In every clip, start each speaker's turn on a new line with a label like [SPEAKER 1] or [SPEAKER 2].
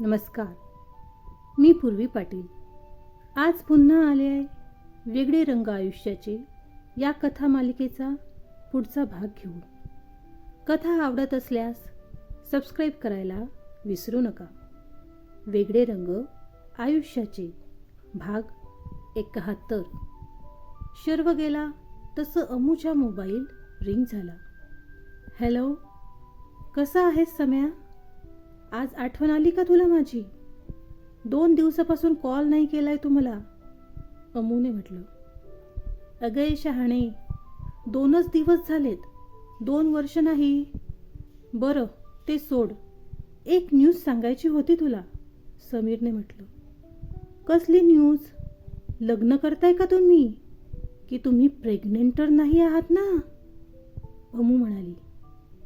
[SPEAKER 1] नमस्कार. मी पूर्वी पाटील. आज पुन्हा आले आहे वेगळे रंग आयुष्याचे या कथा मालिकेचा पुढचा भाग घेऊन. कथा आवडत असल्यास सबस्क्राईब करायला विसरू नका. वेगळे रंग आयुष्याचे भाग एकाहत्तर. शर्व गेला तसं अमूच्या मोबाईल रिंग झाला. हॅलो कसा आहेस सम्या? आज आठवण आली का तुला माझी? दोन दिवसापासून कॉल नाही केलाय तू मला अमूने म्हटलं. अगय शहाणे दोनच दिवस झालेत. दोन वर्ष नाही. बरं ते सोड. एक न्यूज सांगायची होती तुला समीरने म्हटलं. कसली न्यूज लग्न करताय का तुम्ही? की तुम्ही प्रेग्नेंट तर नाही आहात ना? अमू म्हणाली.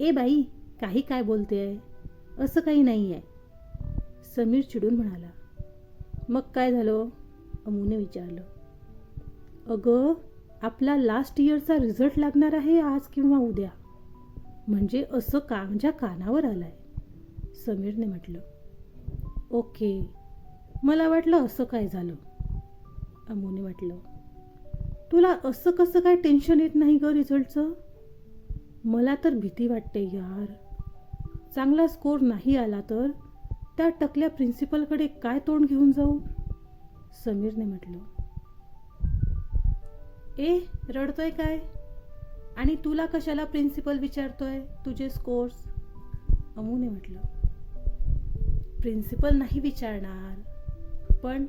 [SPEAKER 1] ए बाई काही काय बोलते आहे असं काही नाही आहे समीर चिडून म्हणाला मग काय झालं? अमूने विचारलं अगं आपला लास्ट इयरचा रिझल्ट लागणार आहे आज किंवा उद्या. म्हणजे असं का माझ्या कानावर आलं आहे समीरने म्हटलं ओके मला वाटलं असं काय झालं. अमूने म्हटलं तुला असं कसं काय टेन्शन येत नाही ग रिझल्टचं मला तर भीती वाटते यार. चांगला स्कोर नाही आला तर त्या टकल्या प्रिन्सिपलकडे काय तोंड घेऊन जाऊ? समीरने म्हटलं. ए रडतोय काय? आणि तुला कशाला प्रिन्सिपल विचारतोय तुझे स्कोर्स? अमूने म्हटलं. प्रिन्सिपल नाही विचारणार पण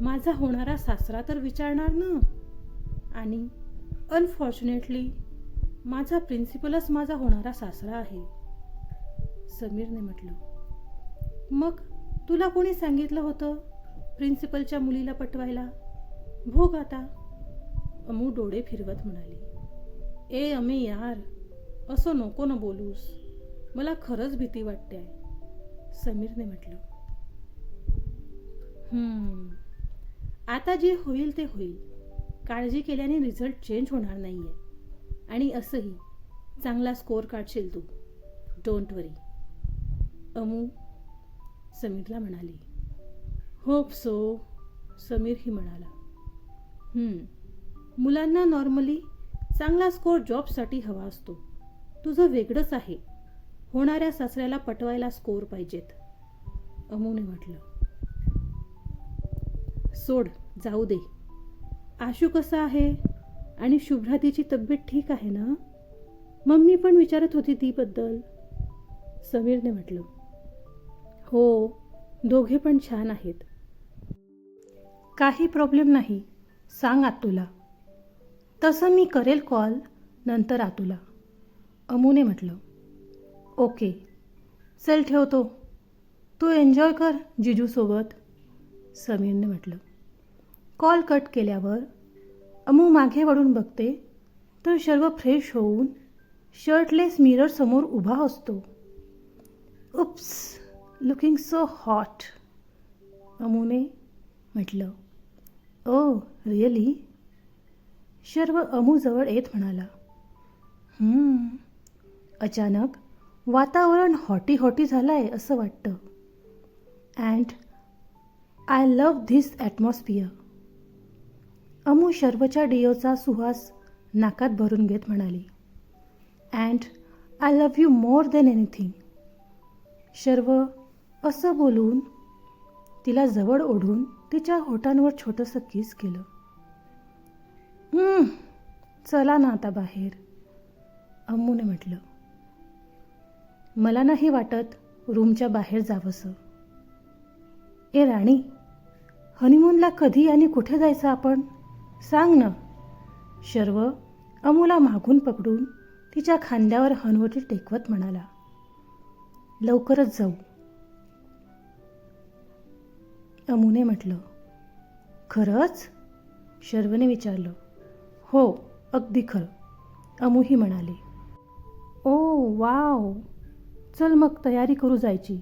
[SPEAKER 1] माझा होणारा सासरा तर विचारणार ना? आणि अनफॉर्च्युनेटली माझा प्रिन्सिपलच माझा होणारा सासरा आहे. समीरने म्हटलं मग तुला कोणी सांगितलं होतं प्रिन्सिपलच्या मुलीला पटवायला? भोग आता. अमू डोळे फिरवत म्हणाली ए अमे यार असं नको ना बोलूस. मला खरंच भीती वाटते. आहे समीरने म्हटलं "हम्म, आता जे होईल ते होईल. काळजी केल्याने रिझल्ट चेंज होणार नाही आहे आणि असंही चांगला स्कोअर काढशील तू. डोंट वरी. अमू समीरला म्हणाली. होप सो समीरही म्हणाला. मुलांना नॉर्मली चांगला स्कोर जॉबसाठी हवा असतो. तुझं वेगळंच आहे. होणाऱ्या सासऱ्याला पटवायला स्कोर पाहिजेत. अमूने म्हटलं. सोड जाऊ दे. आशू कसा आहे? आणि शुभ्रातीची तब्येत ठीक आहे ना? मम्मी पण विचारत होती तीबद्दल. समीरने म्हटलं. हो दोघे पण छान आहेत. काही प्रॉब्लेम नाही सांग आतुला. तसं मी करेल कॉल नंतर आतुला. अमूने म्हटलं ओके चल ठेवतो. तू एन्जॉय कर जिजूसोबत समीरने म्हटलं कॉल कट केल्यावर अमू मागे वळून बघते तर सर्व फ्रेश होऊन शर्टलेस मिरर समोर उभा असतो. उप्स लुकिंग सो हॉट अमूने म्हटलं ओ रिअली? शर्व अमूजवळ येत म्हणाला अचानक वातावरण हॉटी हॉटी झालं आहे असं वाटतं. And I love this atmosphere. Amu शर्वच्या डिओचा सुहास नाकात भरून घेत म्हणाली and I love you more than anything. Sharv असं बोलून तिला जवळ ओढून तिच्या होटांवर छोटंसं किस केलं. "हम्म, चला ना आता बाहेर अम्मूने म्हटलं. मला नाही वाटत रूमच्या बाहेर जावंसं. ए राणी हनीमूनला कधी आणि कुठे जायचं आपण? सांग ना. शर्व अमूला मागून पकडून तिच्या खांद्यावर हनवटी टेकवत म्हणाला. लवकरच जाऊ. अमूने म्हटलं. खरंच? शर्वने विचारलं. हो अगदी खरं. अमूही म्हणाली. Oh wow. चल मग तयारी करू जायची.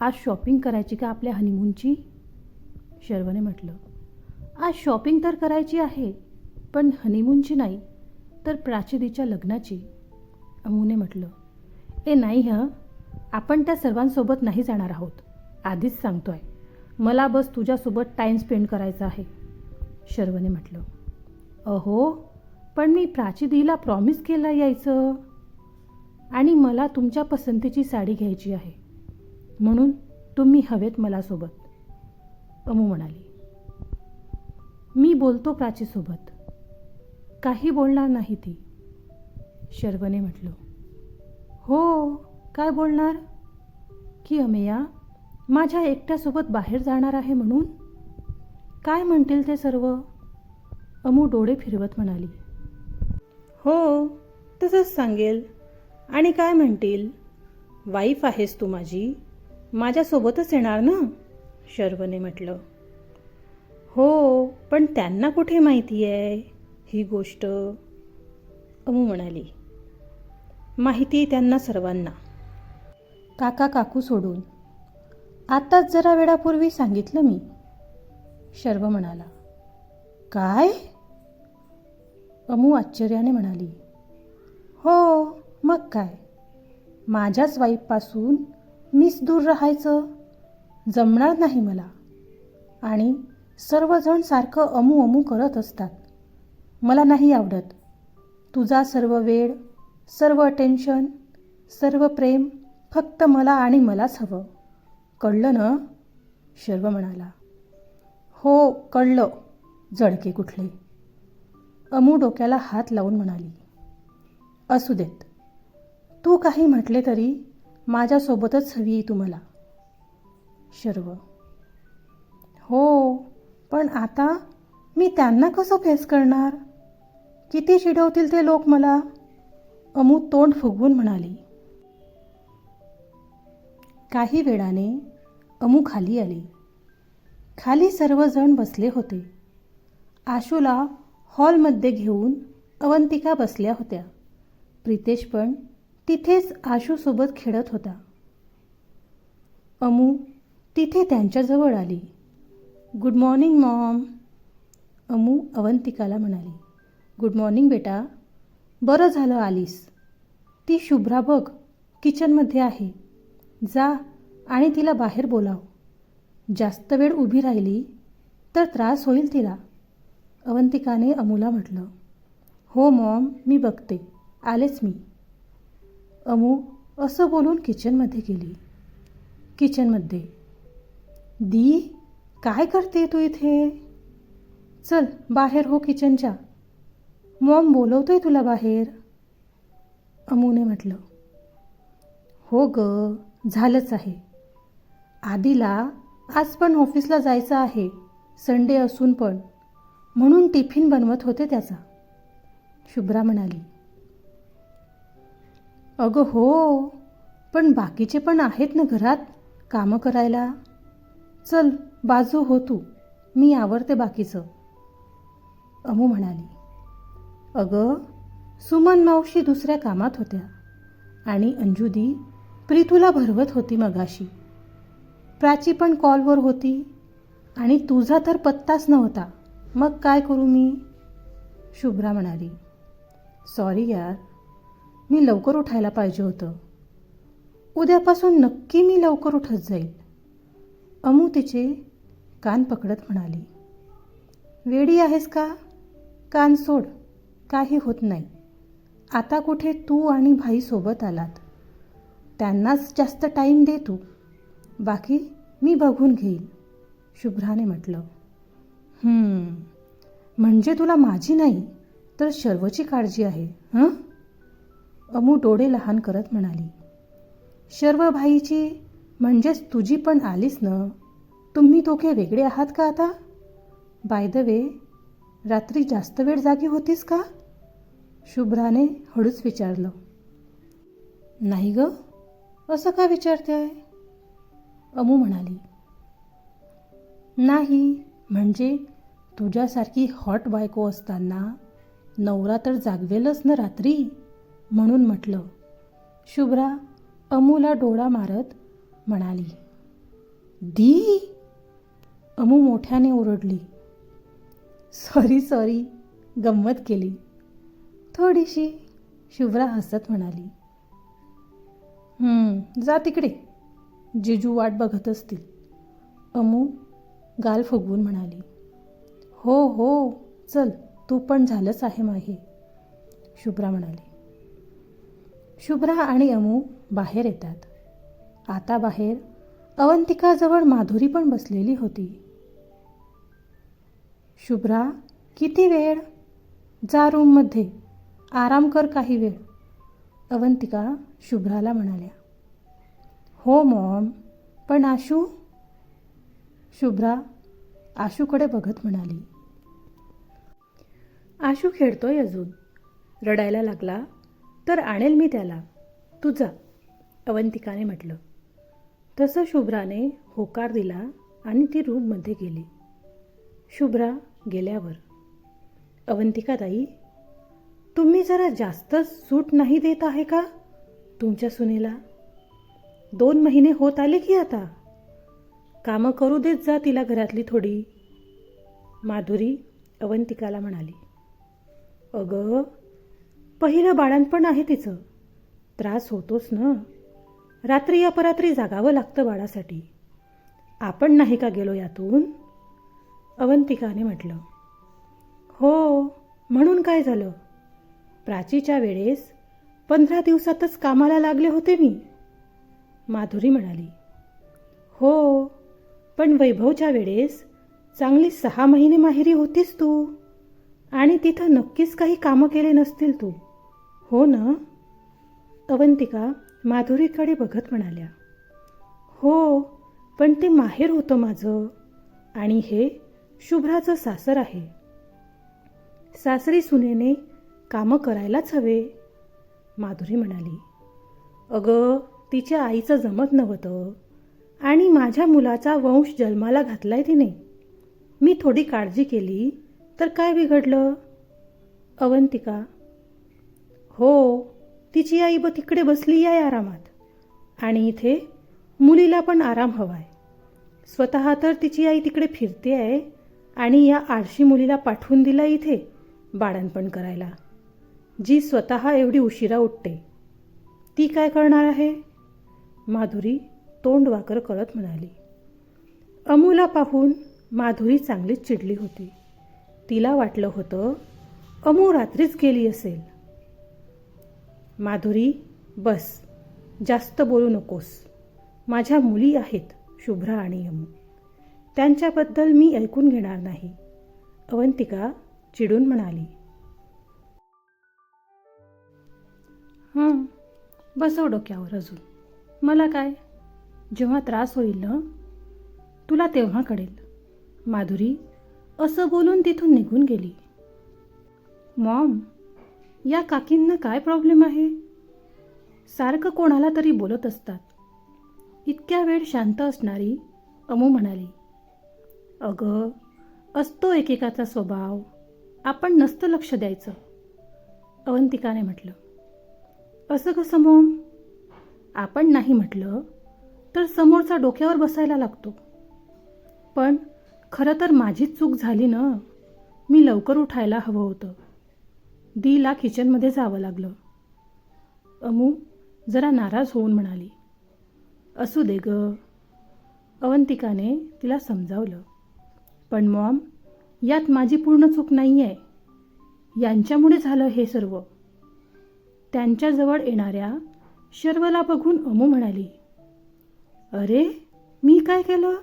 [SPEAKER 1] आज शॉपिंग करायची का आपल्या हनीमूनची? शर्वने म्हटलं. आज शॉपिंग तर करायची आहे पण हनीमूनची नाही तर प्राचिदीच्या लग्नाची. अमूने म्हटलं. ए नाही हं. आपण त्या सर्वांसोबत नाही जाणार आहोत. आधीच सांगतो आहे मला बस तुझ्यासोबत टाईम स्पेंड करायचा आहे. शर्वने म्हटलं अहो पण मी प्राचीदीला प्रॉमिस केलं यायचं. आणि मला तुमच्या पसंतीची साडी घ्यायची आहे. म्हणून तुम्ही हवेत मला सोबत अमू म्हणाली मी बोलतो प्राचीसोबत. काही बोलणार नाही ती. शर्वने म्हटलं हो काय बोलणार? की अमेया माझ्या एकट्यासोबत बाहेर जाणार आहे म्हणून? काय म्हणतील ते सर्व? अमू डोळे फिरवत म्हणाली. हो तसंच सांगेल. आणि काय म्हणतील? वाईफ आहेस तू माझी. माझ्यासोबतच येणार ना? शर्वने म्हटलं. हो पण त्यांना कुठे माहिती आहे ही गोष्ट? अमू म्हणाली. माहिती त्यांना सर्वांना. काका काकू सोडून. आताच जरा वेळापूर्वी सांगितलं मी. शर्व म्हणाला काय? अमू आश्चर्याने म्हणाली हो मग काय? माझ्याच वाईफपासून मीच दूर राहायचं? जमणार नाही मला. आणि सर्वजण सारखं अमू अमू करत असतात. मला नाही आवडत. तुझा सर्व वेळ सर्व टेन्शन सर्व प्रेम फक्त मला आणि मलाच हवं. कळलं ना? शर्व म्हणाला हो कळलं जडके कुठले. अमू डोक्याला हात लावून म्हणाली असू देत. तू काही म्हटले तरी माझ्यासोबतच हवी तू मला शर्व हो पण आता मी त्यांना कसं फेस करणार? किती चिडवतील ते लोक मला? अमू तोंड फुगवून म्हणाली काही वेळाने अमू खाली आली. खाली सर्वजण बसले होते. आशूला हॉलमध्ये घेऊन अवंतिका बसल्या होत्या. प्रितेश पण तिथेच आशूसोबत खेळत होता. अमू तिथे त्यांच्याजवळ आली. Good morning mom. अमू अवंतिकाला म्हणाली. गुड मॉर्निंग बेटा. बरं झालं आलीस. ती शुभ्रा बघ किचनमध्ये आहे. जा आणि तिला बाहेर बोलाव. जास्त वेळ उभी राहिली तर त्रास होईल तिला. अवंतिकाने अमूला म्हटलं. हो मॉम मी बघते. आलेच मी. अमू असं बोलून किचनमध्ये गेली. किचनमध्ये. दी काय करते तू इथे? चल बाहेर हो किचनच्या. मॉम बोलवतोय तुला बाहेर. अमूने म्हटलं. हो ग झालंच आहे. आधीला आज पण ऑफिसला जायचं आहे संडे असून पण. म्हणून टिफिन बनवत होते त्याचा. शुभ्रा म्हणाली अगं हो पण बाकीचे पण आहेत ना घरात कामं करायला? चल बाजू हो तू मी आवरते बाकीचं. अमू म्हणाली अगं सुमन मावशी दुसऱ्या कामात होत्या आणि अंजुदी प्रीतूला भरवत होती मगाशी. प्राची पण कॉलवर होती आणि तुझा तर पत्ताच नव्हता. मग काय करू मी? शुभ्रा म्हणाली सॉरी यार मी लवकर उठायला पाहिजे होतं. उद्यापासून नक्की मी लवकर उठत जाईल. अमू तिचे कान पकडत म्हणाली वेडी आहेस का? कान सोड काही होत नाही. आता कुठे तू आणि भाई सोबत आलात? त्यांनाच जास्त टाईम दे तू. बाकी मी बघून घेईल शुभ्राने म्हटलं म्हणजे तुला माझी नाही तर शर्वची काळजी आहे हं? अमू डोळे लहान करत म्हणाली शर्व भाईची म्हणजेच तुझी पण आलीस ना? तुम्ही दोघे वेगळे आहात का आता? बाय द वे रात्री जास्त वेळ जागी होतीस का? शुभ्राने हळूच विचारलं नाही ग असं का विचारते आहे अमू म्हणाली नाही म्हणजे तुझ्यासारखी हॉट बायको असताना नवरा तर जागवेलच ना रात्री? म्हणून म्हटलं. शुभ्रा अमूला डोळा मारत म्हणाली दी? अमू मोठ्याने ओरडली. सॉरी सॉरी गंमत केली. थोडीशी शुभ्रा हसत म्हणाली जा तिकडे. जिजू वाट बघत असतील. अमू गाल फुगवून म्हणाली हो हो चल तू पण झालंच आहे माही शुभ्रा म्हणाली शुभ्रा आणि अमू बाहेर येतात. आता बाहेर अवंतिकाजवळ माधुरी पण बसलेली होती. शुभ्रा किती वेळ? जा रूममध्ये आराम कर काही वेळ. अवंतिका शुभ्राला म्हणाल्या हो मॉम पण आशू? शुभ्रा आशूकडे बघत म्हणाली. आशू खेळतोय अजून. रडायला लागला तर आणेल मी त्याला. तू जा अवंतिकाने म्हटलं. तसं शुभ्राने होकार दिला आणि ती रूममध्ये गेली. शुभ्रा गेल्यावर अवंतिका ताई तुम्ही जरा जास्तच सूट नाही देत आहे का? तुमच्या सुनेला दोन महिने होत आले की आता? कामं करू देत जा तिला घरातली थोडी. माधुरी अवंतिकाला म्हणाली अगं पहिलं बाळणपण आहे तिचं. त्रास होतोच ना. रात्री अपरात्री जागावं लागतं बाळासाठी. आपण नाही का गेलो यातून? अवंतिकाने म्हटलं हो म्हणून काय झालं? प्राचीच्या वेळेस पंधरा दिवसातच कामाला लागले होते मी. माधुरी म्हणाली हो पण वैभवच्या वेळेस चांगली सहा महिने माहेरी होतीस तू. आणि तिथं नक्कीच काही कामं केले नसतील तू. हो ना? अवंतिका माधुरीकडे बघत म्हणाल्या हो पण ते माहेर होतं माझं. आणि हे शुभ्राचं सासर आहे. सासरी सुनेने कामं करायलाच हवे. माधुरी म्हणाली अगं तिच्या आईचं जमत नव्हतं. आणि माझ्या मुलाचा वंश जन्माला घातलाय तिने. मी थोडी काळजी केली तर काय बिघडलं? अवंतिका हो तिची आई ब तिकडे बसली आहे आरामात. आणि इथे मुलीला पण आराम हवाय. स्वतः तर तिची आई तिकडे फिरते आहे आणि या आळशी मुलीला पाठवून दिला इथे बाळणपण करायला. जी स्वतः एवढी उशिरा उठते. ती काय करणार आहे? माधुरी तोंड वाकर कळत म्हणाली अमूला पाहून माधुरी चांगलीच चिडली होती. तिला वाटलं होतं अमू रात्रीच गेली असेल. माधुरी बस. जास्त बोलू नकोस. माझ्या मुली आहेत शुभ्रा आणि अमू त्यांच्याबद्दल मी ऐकून घेणार नाही. अवंतिका चिडून म्हणाली हां बसव डोक्यावर अजून. मला काय? जेव्हा त्रास होईल ना तुला तेव्हा कळेल. माधुरी असं बोलून तिथून निघून गेली. मॉम या काकींना काय प्रॉब्लेम आहे? सारखं कोणाला तरी बोलत असतात. इतक्या वेळ शांत असणारी अमू म्हणाली अगं असतो एकेकाचा स्वभाव. आपण नसतं लक्ष द्यायचं. अवंतिकाने म्हटलं असं कसं मॉम? आपण नाही म्हटलं तर समोरचा डोक्यावर बसायला लागतो. पण खरं तर माझीच चूक झाली ना? मी लवकर उठायला हवं होतं. दीला किचनमध्ये जावं लागलं. अमू जरा नाराज होऊन म्हणाली असू दे ग. अवंतिकाने तिला समजावलं पण मॉम यात माझी पूर्ण चूक नाही आहे यांच्यामुळे झालं हे सर्व. त्यांच्याजवळ येणाऱ्या शर्वला बघून अमू म्हणाली अरे मी काय केलं?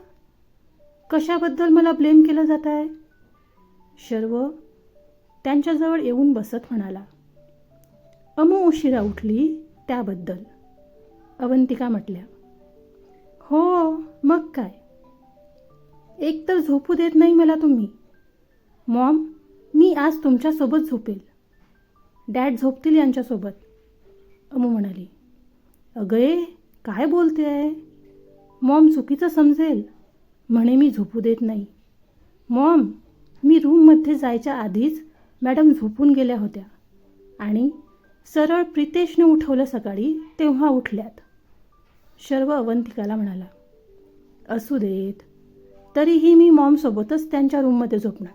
[SPEAKER 1] कशाबद्दल मला ब्लेम केलं जात आहे शर्व त्यांच्याजवळ येऊन बसत म्हणाला अमू उशिरा उठली त्याबद्दल. अवंतिका म्हटल्या हो मग काय? एक तर झोपू देत नाही मला तुम्ही. मॉम मी आज तुमच्यासोबत झोपेल. डॅड झोपतील यांच्यासोबत. अमू म्हणाली अगये काय बोलते आहे? मॉम चुकीचं समजेल. म्हणे मी झोपू देत नाही. मॉम मी रूममध्ये जायच्या आधीच मॅडम झोपून गेल्या होत्या. आणि सरळ प्रितेशने उठवलं सकाळी तेव्हा उठल्यात. शर्व अवंतिकाला म्हणाला असू देत. तरीही मी मॉमसोबतच त्यांच्या रूममध्ये झोपणार.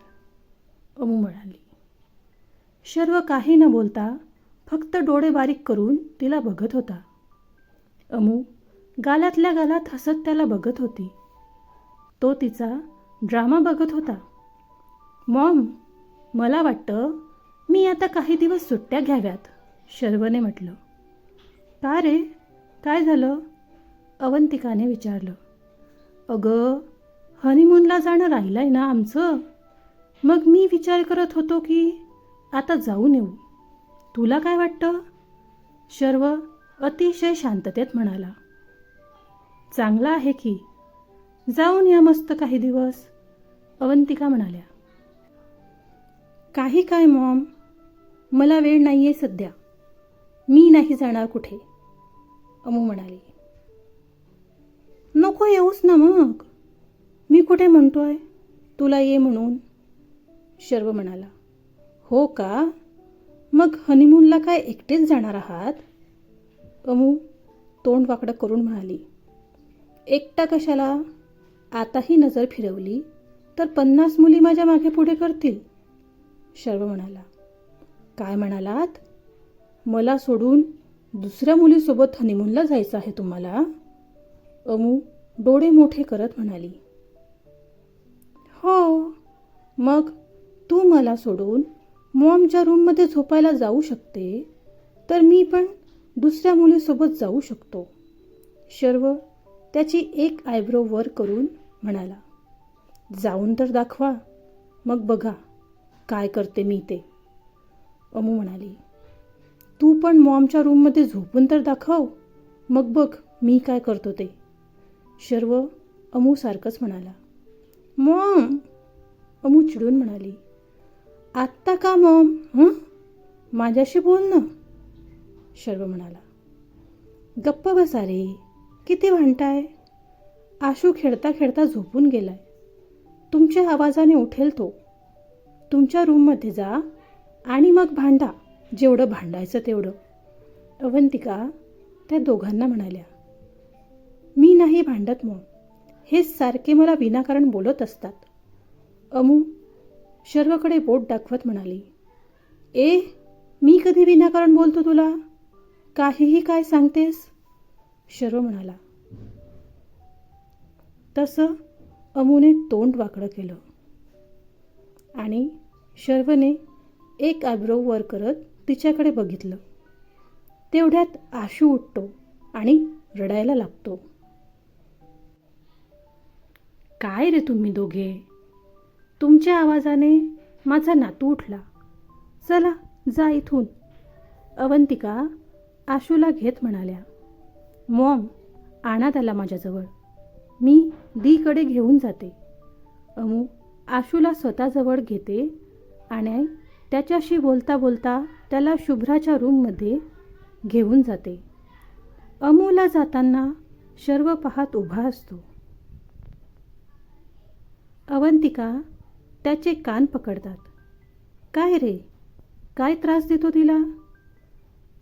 [SPEAKER 1] अमू म्हणाली शर्व काही न बोलता फक्त डोळे बारीक करून तिला बघत होता. अमू गालातल्या गालात हसत त्याला बघत होती. तो तिचा ड्रामा बघत होता. मॉम मला वाटतं मी आता काही दिवस सुट्ट्या घ्याव्यात शर्वने म्हटलं. का रे? काय झालं? अवंतिकाने विचारलं. अगं हनीमूनला जाणं राहिलं आहे ना आमचं? मग मी विचार करत होतो की आता जाऊन येऊ. तुला काय वाटतं? शर्व अतिशय शांततेत म्हणाला. चांगला आहे की जाऊन या मस्त काही दिवस अवंतिका म्हणाल्या. काही काय मॉम. मला वेळ नाही आहे सध्या. मी नाही जाणार कुठे अमू म्हणाली. नको येऊस ना मग. मी कुठे म्हणतोय? तुला ये म्हणून शर्व म्हणाला. हो का? मग हनीमूनला काय एकटेच जाणार आहात? अमू तोंड वाकडं करून म्हणाली एकटा कशाला? आताही नजर फिरवली तर पन्नास मुली माझ्या मागे पुढे करतील. शर्व म्हणाला काय म्हणालात? मला सोडून दुसऱ्या मुलीसोबत हनीमूनला जायचं आहे तुम्हाला? अमू डोळे मोठे करत म्हणाली हो मग तू मला सोडून मॉमच्या रूममध्ये झोपायला जाऊ शकते तर मी पण दुसऱ्या मुलीसोबत जाऊ शकतो. शर्व त्याची एक आयब्रो वर करून म्हणाला जाऊन तर दाखवा मग बघा काय करते मी ते अमू म्हणाली तू पण मॉमच्या रूममध्ये झोपून तर दाखव मग बघ मी काय करतो ते. शर्व अमू सारखंच म्हणाला मॉम. अमू चिडून म्हणाली आत्ता का मॉम? हं? माझ्याशी बोल ना. शर्व म्हणाला. गप्प बसा रे किती भांडताय? आशू खेळता खेळता झोपून गेलाय. तुमच्या आवाजाने उठेल तो. तुमच्या रूममध्ये जा आणि मग भांडा जेवढं भांडायचं तेवढं. अवंतिका त्या दोघांना म्हणाल्या मी नाही भांडत मग. हे सारखे मला विनाकारण बोलत असतात. अमू शर्वकडे बोट दाखवत म्हणाली ए मी कधी विनाकारण बोलतो तुला? काहीही काय सांगतेस? शर्व म्हणाला. तसं अमूने तोंड वाकडं केलं. आणि शर्वने एक आयब्रो वर करत तिच्याकडे बघितलं. तेवढ्यात आशू उठतो आणि रडायला लागतो. काय रे तुम्ही दोघे? तुमच्या आवाजाने माझा नातू उठला. चला जा इथून. अवंतिका आशूला घेत म्हणाल्या मॉम आणा त्याला माझ्याजवळ. मी दीकडे घेऊन जाते. अमू आशूला स्वतःजवळ घेते आणि त्याच्याशी बोलता बोलता त्याला शुभ्राच्या रूममध्ये घेऊन जाते. अमूला जाताना शर्व पाहत उभा असतो. अवंतिका त्याचे कान पकडतात. काय रे? काय त्रास देतो तिला?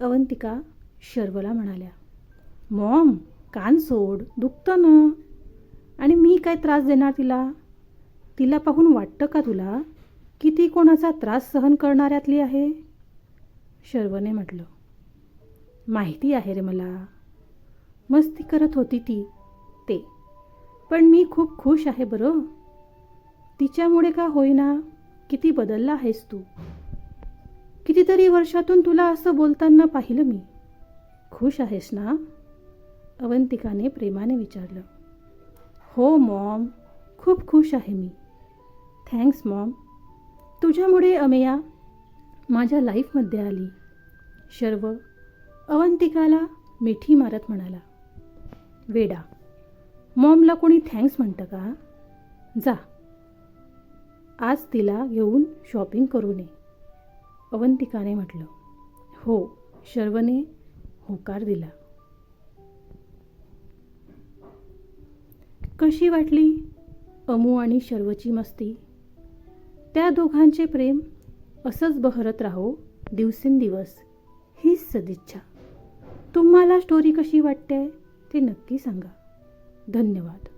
[SPEAKER 1] अवंतिका शर्वला म्हणाल्या मॉम कान सोड दुखतं ना? आणि मी काय त्रास देणार तिला? तिला पाहून वाटतं का तुला? की ती कोणाचा त्रास सहन करणाऱ्यातली आहे? शर्वने म्हटलं माहिती आहे रे मला. मस्ती करत होती ती ते. पण मी खूप खुश आहे बरं. तिच्यामुळे का होईना? किती बदलला आहेस तू. कितीतरी वर्षातून तुला असं बोलताना पाहिलं मी. खुश आहेस ना? अवंतिकाने प्रेमाने विचारलं. हो मॉम. खूप खुश आहे मी. Thanks Maugham. तुझ्यामुळे अमेया माझ्या लाईफमध्ये आली. शर्व अवंतिकाला मिठी मारत म्हणाला. वेडा. मॉमला कोणी थँक्स म्हणतं का? जा. आज तिला घेऊन शॉपिंग करू नये अवंतिकाने म्हटलं. हो शर्वने होकार दिला. कशी वाटली अमू आणि शर्वची मस्ती? त्या दोघांचे प्रेम असंच बहरत राहो दिवसेंदिवस हीच सदिच्छा. तुम्हाला स्टोरी कशी वाटते ते नक्की सांगा. धन्यवाद.